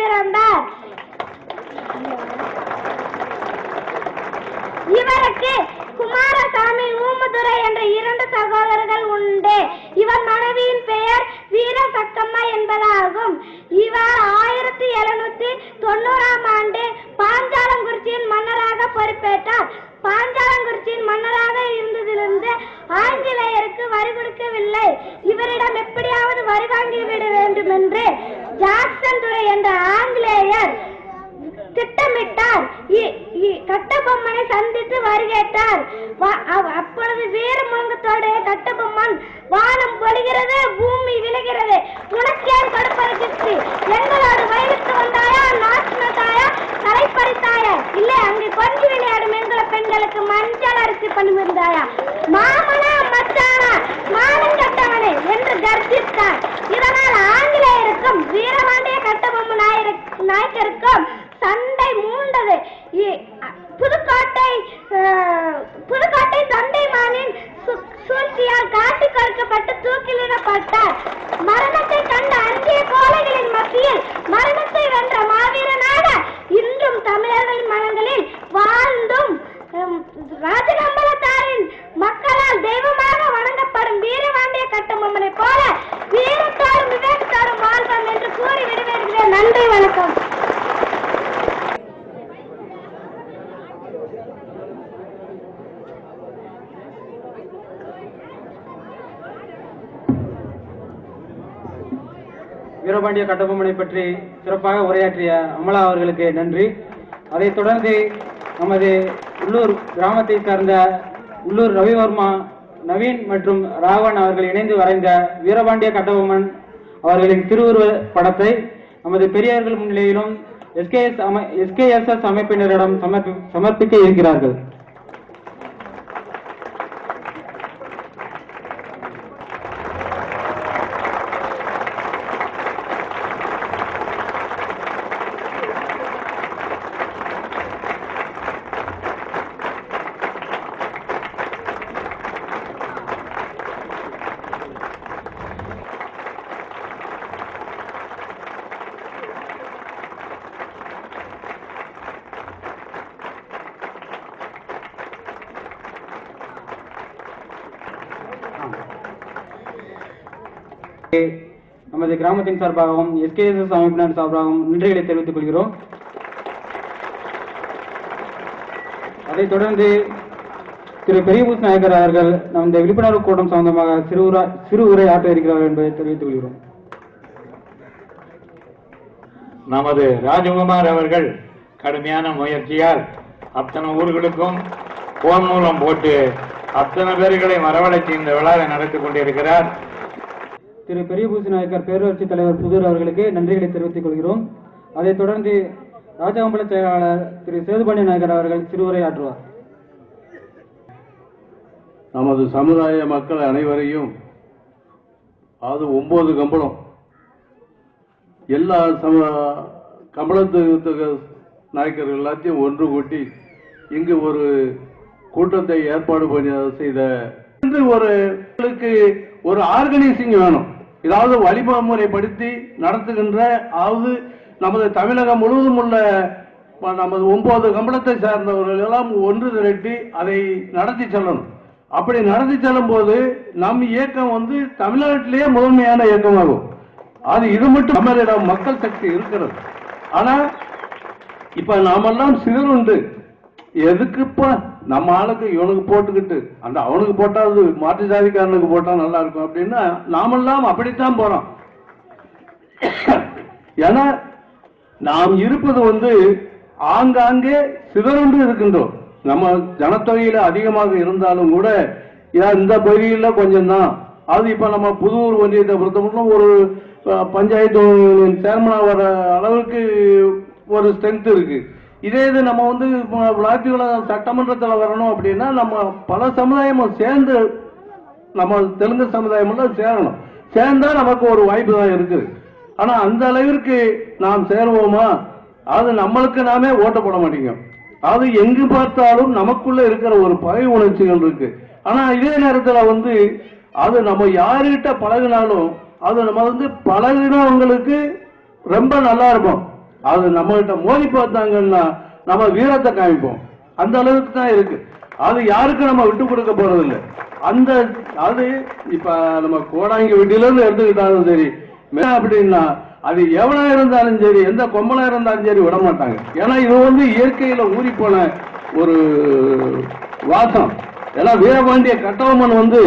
பிறந்தார் இவருக்கு குமாரசாமி ஊமுதுரை என்ற இரண்டு சகோதரர்கள் உண்டு. இவர் மனைவியின் பெயர் வீரசக்கம்மா என்பதாகும். இவர் ஆயிரத்தி எழுநூத்தி தொண்ணூறாம் ஆண்டு பாஞ்சாலங்குறிச்சியின் மன்னராக பொறுப்பேற்றார். பாஞ்சாலங்குறிச்சியின் மன்னராக இருந்ததிலிருந்து ஆங்கிலேயருக்கு வரி கொடுக்கவில்லை. இவரிடம் எப்படியாவது வரி வாங்கி விட வேண்டும் என்று ஜாக்சன் துரை என்ற ஆங்கிலேயர் திட்டமிட்டார். இ- இ- கட்டபொம்மனை சந்தித்து வருகேட்டார் வா- அவ்- அப்பொழுது வீரமுகத்தோடு கட்டபொம்மன் வானம் பொழிகிறது பூமி விழுகிறது. உனக்கேன் நன்றி வணக்கம். வீரபாண்டிய கட்டபொம்மனை பற்றி சிறப்பாக உரையாற்றிய அமலா அவர்களுக்கு நன்றி. அதைத் தொடர்ந்து நமது உள்ளூர் கிராமத்தை சார்ந்த உள்ளூர் ரவிவர்மா நவீன் மற்றும் ராவன் அவர்கள் இணைந்து வரைந்த வீரபாண்டிய கட்டபொம்மன் அவர்களின் திருவுருவ படத்தை நமது பெரியார்கள் முன்னிலையிலும் எஸ்கேஎஸ் அமை எஸ்கேஎஸ்எஸ் அமைப்பினரிடம் சமர்ப்பி சமர்ப்பிக்க இருக்கிறார்கள். நமது கிராமத்தின் சார்பாகவும் எஸ்கேஎஸ்எஸ் அமைப்பினர் சார்பாகவும் நன்றிகளை தெரிவித்துக் கொள்கிறோம். அதைத் தொடர்ந்து திரு பெரியபூஸ் நாயக்கர் அவர்கள் நமது விழிப்புணர்வு கூட்டம் சம்பந்தமாக சிறு உரா சிறு உரை ஆற்ற இருக்கிறார் என்பதை தெரிவித்துக் கொள்கிறோம். நமது ராஜகுமார் அவர்கள் கடுமையான முயற்சியால் அத்தனை ஊர்களுக்கும் போன் மூலம் போட்டு அத்தனை பேர்களை வரவழைத்து இந்த விழாவை நடத்தி கொண்டிருக்கிறார். திரு பெரியபூசி நாயக்கர் பேரூராட்சி தலைவர் புதூர் அவர்களுக்கு நன்றிகளை தெரிவித்துக் கொள்கிறோம். அதைத் தொடர்ந்து ராஜாம்பல செயலாளர் திரு சேதுபாண்டி நாயக்கர் அவர்கள் சிறுவரை ஆற்றுவார் நமது சமுதாய மக்கள் அனைவரையும் அது ஒன்பது கம்பளம். எல்லா சம கம்பளத்துக்கு நாயக்கர்கள் எல்லாத்தையும் ஒன்று கூட்டி இங்கு ஒரு கூட்டத்தை ஏற்பாடு பண்ணி செய்த இன்று ஒரு ஒரு ஆர்கனைசிங் வேணும். ஏதாவது வழிமுறைப்படுத்தி நடத்துகின்ற அதாவது நமது தமிழகம் முழுவதும் உள்ள நமது ஒன்பது கம்பளத்தை சார்ந்தவர்கள் எல்லாம் ஒன்று திரட்டி அதை நடத்தி செல்லணும். அப்படி நடத்தி செல்லும் போது நம் இயக்கம் வந்து தமிழ்நாட்டிலேயே முதன்மையான இயக்கமாகும். அது இது மட்டும் நம்மளிடம் மக்கள் சக்தி இருக்கிறது. ஆனா இப்ப நாமெல்லாம் சிதறுண்டு எதுக்குப்பா நம்ம ஆளுக்கு இவனுக்கு போட்டுக்கிட்டு அந்த அவனுக்கு போட்டால் அது மாற்று ஜாதிக்காரனுக்கு போட்டால் நல்லா இருக்கும் அப்படின்னா நாமெல்லாம் அப்படித்தான் போறோம். ஏன்னா நாம் இருப்பது வந்து ஆங்காங்கே சிதறொன்று இருக்கின்றோம். நம்ம ஜனத்தொகையில அதிகமாக இருந்தாலும் கூட ஏன் இந்த பகுதியில் கொஞ்சம் தான் அது இப்ப நம்ம புதூர் ஒன்றியத்தை பொறுத்தவரைக்கும் ஒரு பஞ்சாயத்து சேர்மனாக வர அளவுக்கு ஒரு ஸ்ட்ரென்த் இருக்கு. இதே இது நம்ம வந்து ம- சட்டமன்றத்தில் வரணும் அப்படின்னா நம்ம பல சமுதாயமும் சேர்ந்து நம்ம தெலுங்கு சமுதாயமெல்லாம் சேரணும். சேர்ந்தா நமக்கு ஒரு வாய்ப்பு தான் இருக்குது ஆனால் அந்த அளவிற்கு நாம் சேருவோமா? அது நம்மளுக்கு நாமே ஓட்ட போட அது எங்கு பார்த்தாலும் நமக்குள்ள இருக்கிற ஒரு பகை உணர்ச்சிகள் இருக்கு. ஆனா இதே நேரத்தில் வந்து அது நம்ம யாருகிட்ட பழகினாலும் அது நம்ம வந்து பழகினவங்களுக்கு ரொம்ப நல்லா இருக்கும். அது நம்மகிட்ட மோதி பார்த்தாங்கன்னா நம்ம வீரத்தை காமிப்போம். அந்த அளவுக்கு தான் இருக்கு. அது யாருக்கும் நம்ம விட்டு கொடுக்க போறது அந்த அது இப்ப நம்ம கோடாங்கி வீட்டிலிருந்து எடுத்துக்கிட்டாலும் சரி மே- அப்படின்னா அது எவனா இருந்தாலும் சரி எந்த கொம்பனா இருந்தாலும் சரி விட மாட்டாங்க. ஏன்னா இது வந்து இயற்கையில ஊறி போன ஒரு வாசம். ஏன்னா வீரபாண்டிய கட்டபொம்மன் வந்து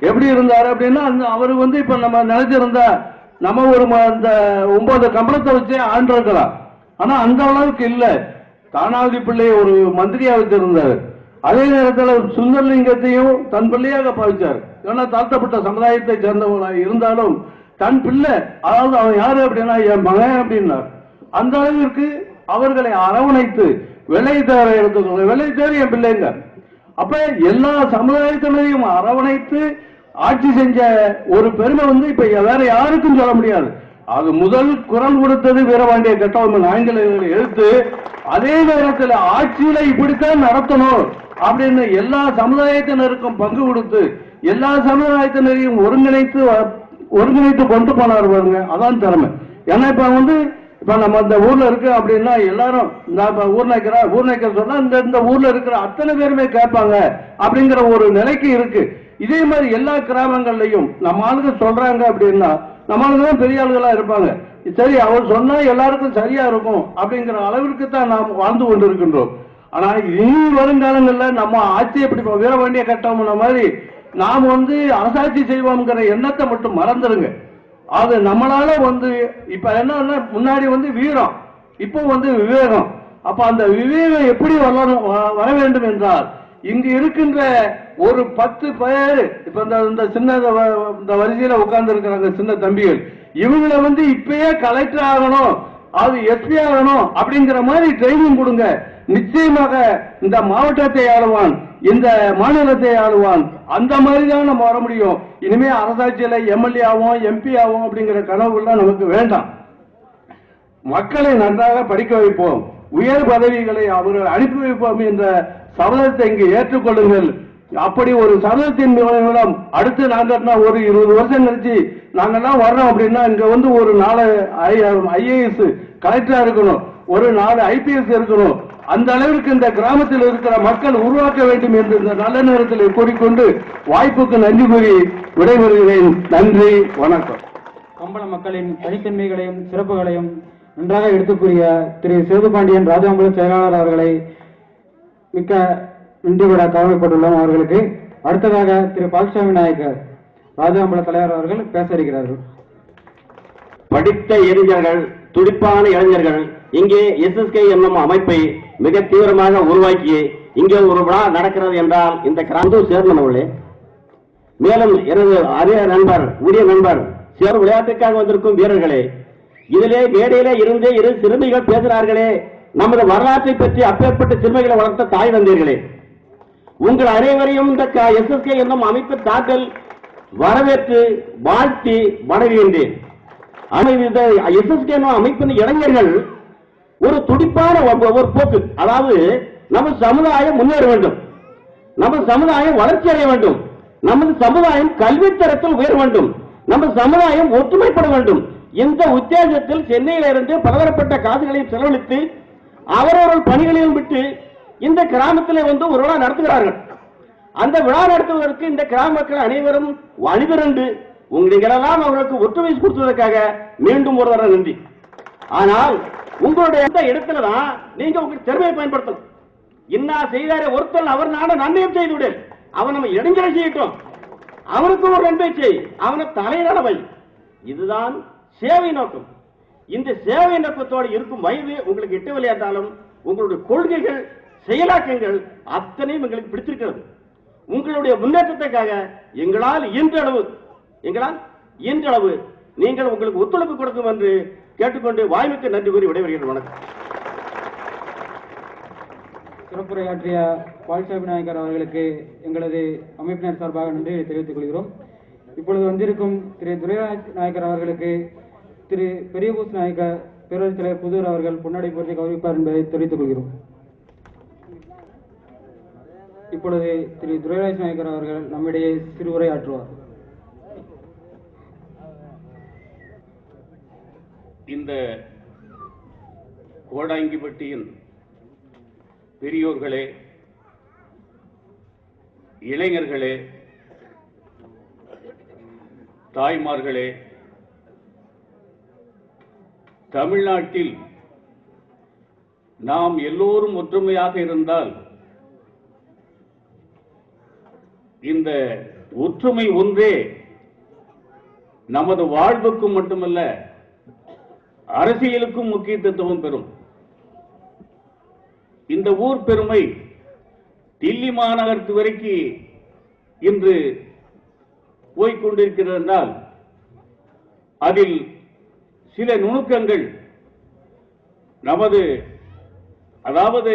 எப்படி இருந்தாரு அப்படின்னா அவரு அவர் வந்து இப்ப நம்ம நினைச்சிருந்தா நம்ம ஒரு ம- அந்த ஒன்பது கம்பளத்தை வச்சே ஆண்டிருக்கலாம் ஆனா அந்த அளவுக்கு இல்லை. தானாவதி பிள்ளையை ஒரு மந்திரியா வச்சிருந்தார். அதே நேரத்தில் சுந்தரலிங்கத்தையும் தன் பிள்ளையாக பாவிச்சார். ஏன்னா தாழ்த்தப்பட்ட சமுதாயத்தை சேர்ந்தவங்களாக இருந்தாலும் தன் பிள்ளை அதாவது அவன் யாரு அப்படின்னா என் மகன் அப்படின்னார். அந்த அளவிற்கு அவர்களை அரவணைத்து விலை தேர எடுத்து விலை தேர் என் பிள்ளைங்க. அப்ப எல்லா சமுதாயத்தினரையும் அரவணைத்து ஆட்சி செஞ்ச ஒரு பெருமை வந்து இப்ப வேற யாருக்கும் சொல்ல முடியாது. அது முதல் குரல் கொடுத்தது வீரபாண்டிய கட்டபொம்மன் ஆங்கிலேயர்கள் எழுத்து அதே நேரத்தில் ஆட்சியில இப்படித்தான் நடத்தணும் அப்படின்னு எல்லா சமுதாயத்தினருக்கும் பங்கு கொடுத்து எல்லா சமுதாயத்தினரையும் ஒருங்கிணைத்து வ- ஒருங்கிணைத்து கொண்டு போனார் பாருங்க. அதான் திறமை. ஏன்னா இப்ப வந்து இப்ப நம்ம இந்த ஊர்ல இருக்கு அப்படின்னா எல்லாரும் நான் ஊர்நாய்க்கிற ஊர் சொன்னா இந்த இந்த ஊர்ல இருக்கிற அத்தனை பேருமே கேட்பாங்க அப்படிங்கிற ஒரு நிலைக்கு இருக்கு. இதே மாதிரி எல்லா கிராமங்கள்லையும் நம்ம ஆளுங்க சொல்றாங்க அப்படின்னா நம்ம ஆளுங்க தான் பெரிய ஆளுகளா இருப்பாங்க. சரி அவர் சொன்னா எல்லாருக்கும் சரியா இருக்கும் அப்படிங்கிற அளவிற்கு தான் நாம் வாழ்ந்து கொண்டிருக்கின்றோம். ஆனா இனி வருங்காலங்கள்ல நம்ம ஆட்சி எப்படி இப்ப வீரபாண்டிய கட்டம்ன மாதிரி நாம் வந்து அரசாட்சி செய்வோம்ங்கிற எண்ணத்தை மட்டும் மறந்துருங்க. அது நம்மளால வந்து இப்ப என்னன்னா முன்னாடி வந்து வீரம் இப்போ வந்து விவேகம். அப்ப அந்த விவேகம் எப்படி வளரும் வ- வர வேண்டும் என்றால் இங்கு இருக்கின்ற ஒரு பத்து பேர் இப்ப இந்த இந்த சின்ன இந்த வரிசையில உட்கார்ந்து இருக்கிறாங்க சின்ன தம்பிகள். இவங்களை வந்து இப்பயே கலெக்டர் ஆகணும் அது எஸ்பி ஆகணும் அப்படிங்கிற மாதிரி ட்ரைனிங் கொடுங்க. நிச்சயமாக இந்த மாவட்டத்தை ஆளுவான் இந்த மாநிலத்தை ஆளுவான். அந்த மாதிரி தான் நம்ம வர முடியும். இனிமே அரசாட்சியில எம்எல்ஏ ஆகும் எம்பி ஆகும் அப்படிங்கிற கனவுலாம் நமக்கு வேண்டாம். மக்களை நன்றாக படிக்க வைப்போம். உயர் பதவிகளை அவர்கள் அனுப்பி வைப்போம் என்ற சபதத்தை இங்கு ஏற்றுக்கொள்ளுங்கள் அப்படி ஒரு சபதத்தின் மூலம் அடுத்து நாங்கள் ஒரு இருபது வருஷம் கழிச்சு நாங்கள்லாம் வர்றோம் அப்படின்னா இங்க வந்து ஒரு நாலு ஐஏஎஸ் கலெக்டரா இருக்கணும். ஒரு நாலு ஐபிஎஸ் இருக்கணும். அந்த அளவிற்கு இந்த கிராமத்தில் இருக்கிற மக்கள் உருவாக்க வேண்டும் என்று இந்த நல்ல நேரத்தில் கூறிக்கொண்டு வாய்ப்புக்கு நன்றி கூறி விடைபெறுகிறேன். நன்றி வணக்கம். கம்பள மக்களின் தனித்தன்மைகளையும் சிறப்புகளையும் நன்றாக எடுத்துக் கூறிய திரு சேதுபாண்டியன் ராஜாம்பலம் செயலாளர் அவர்களை மிக்க நன்றி விட கடமைப்பட்டுள்ளோம் அவர்களுக்கு. அடுத்ததாக திரு பால்சாமி நாயக்கர் ராஜாம்பல தலைவர் அவர்கள் பேச இருக்கிறார்கள். படித்த இளைஞர்கள் துடிப்பான இளைஞர்கள் இங்கே எஸ்எஸ்கே என்னும் அமைப்பை மிக தீவிரமாக உருவாக்கி இங்கே ஒரு விழா நடக்கிறது என்றால் இந்த கிராமத்து சேர்ந்தவர்களே மேலும் எனது அரிய நண்பர் உரிய நண்பர் சேர் விளையாட்டுக்காக வந்திருக்கும் வீரர்களே இதிலே மேடையிலே இருந்தே இரு சிறுமிகள் பேசுகிறார்களே நமது வரலாற்றை பற்றி அப்பேற்பட்ட சிறுமிகளை வளர்த்த தாய் வந்தீர்களே உங்கள் அனைவரையும் இந்த எஸ்எஸ்கே என்னும் அமைப்பு தாக்கல் வரவேற்று வாழ்த்தி வணங்குகின்றேன் ஆனால் இந்த எஸ்எஸ்கே என்னும் அமைப்பின் இளைஞர்கள் ஒரு துடிப்பான ஒரு- ஒரு போக்கு. அதாவது நம்ம சமுதாயம் முன்னேற வேண்டும். நம்ம சமுதாயம் வளர்ச்சி அடைய வேண்டும். நமது சமுதாயம் கல்வித்தரத்தில் உயர வேண்டும். நம்ம சமுதாயம் ஒற்றுமைப்பட வேண்டும். இந்த உத்தேசத்தில் சென்னையிலிருந்து பலதரப்பட்ட காசுகளையும் செலவழித்து அவரவர்கள் பணிகளையும் விட்டு இந்த கிராமத்தில் வந்து ஒரு விழா நடத்துகிறார்கள். அந்த விழா நடத்துவதற்கு இந்த கிராம மக்கள் அனைவரும் அணிதிரண்டு உங்களுக்கெல்லாம் அவர்களுக்கு ஒற்றுமை கொடுத்ததற்காக மீண்டும் ஒரு தடவை நன்றி. ஆனால் உங்களுடைய அந்த இடத்துல தான் நீங்க உங்க திறமையை பயன்படுத்தணும். இன்னா செய்தாரே ஒருத்தன் அவர் நாட நன்மையும் செய்து விடு. அவன் நம்ம இடைஞ்சலை செய்யட்டும். அவனுக்கு ஒரு நன்மை செய். அவனை தலையிட வை. இதுதான் சேவை நோக்கம். இந்த சேவை நோக்கத்தோடு இருக்கும் வயது உங்களுக்கு எட்டு என்றாலும் உங்களுடைய கொள்கைகள் செயலாக்கங்கள் அத்தனையும் எங்களுக்கு பிடித்திருக்கிறது. உங்களுடைய முன்னேற்றத்துக்காக எங்களால் இன்றளவு எங்களால் இன்றளவு நீங்கள் உங்களுக்கு ஒத்துழைப்பு கொடுக்கும் என்று கேட்டுக்கொண்டு வாய்மைக்கு நன்றி கூறி விடைபெறுகிறேன். வணக்கம். சிறப்புரையாற்றிய பால்சாமி நாயக்கர் அவர்களுக்கு எங்களது அமைப்பினர் சார்பாக நன்றி தெரிவித்துக் கொள்கிறோம். இப்பொழுது வந்திருக்கும் திரு துரைராஜ் நாயக்கர் அவர்களுக்கு திரு பெரியபூஸ் நாயக்கர் பேரவைத் தலைவர் புதூர் அவர்கள் பொன்னாடை பொருத்தி கௌரவிப்பார் என்பதை தெரிவித்துக் கொள்கிறோம். இப்பொழுது திரு துரைராஜ் நாயக்கர் அவர்கள் நம்மிடையே சிறுவுரை ஆற்றுவார் இந்த கோடாங்கிப்பட்டியின் பெரியோர்களே இளைஞர்களே தாய்மார்களே தமிழ்நாட்டில் நாம் எல்லோரும் ஒற்றுமையாக இருந்தால் இந்த ஒற்றுமை ஒன்றே நமது வாழ்வுக்கும் மட்டுமல்ல அரசியலுக்கும் முக்கியத்துவம் பெறும். இந்த ஊர் பெருமை தில்லி மாநகரத்து வரைக்கும் இன்று போய்கொண்டிருக்கிறது என்றால் அதில் சில நுணுக்கங்கள் நமது அதாவது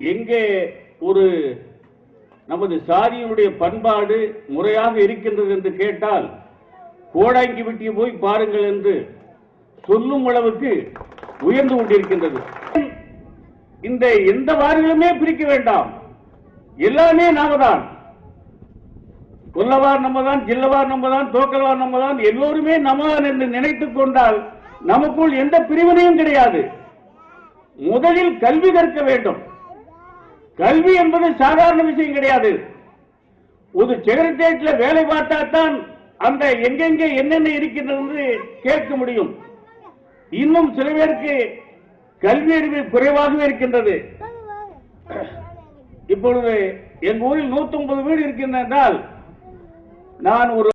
எங்கே ஒரு நமது சாதியினுடைய பண்பாடு முறையாக இருக்கின்றது என்று கேட்டால் கோடாங்கி விட்டு போய் பாருங்கள் என்று சொல்லும் அளவுக்கு உயர்ந்து கொண்டிருக்கின்றது. இந்த எந்த வாரிகளுமே பிரிக்க வேண்டாம். எல்லாமே நாம தான் கொல்லவார் நம்ம தான் ஜில்லவார் நம்ம தான் தோக்கல்வார் நம்ம தான் எல்லோருமே நம்ம என்று நினைத்துக் கொண்டால் நமக்குள் எந்த பிரிவினையும் கிடையாது. முதலில் கல்வி கற்க வேண்டும். கல்வி என்பது சாதாரண விஷயம் கிடையாது. ஒரு செக்ரட்டேரியட்ல வேலை பார்த்தா தான் அந்த எங்கெங்கே என்னென்ன இருக்கின்றது என்று கேட்க முடியும். இன்னும் சில பேருக்கு கல்வி அறிவு குறைவாகவே இருக்கின்றது. இப்பொழுது எங்க ஊரில் 150 வீடு இருக்கின்றால் என்றால் நான் ஒரு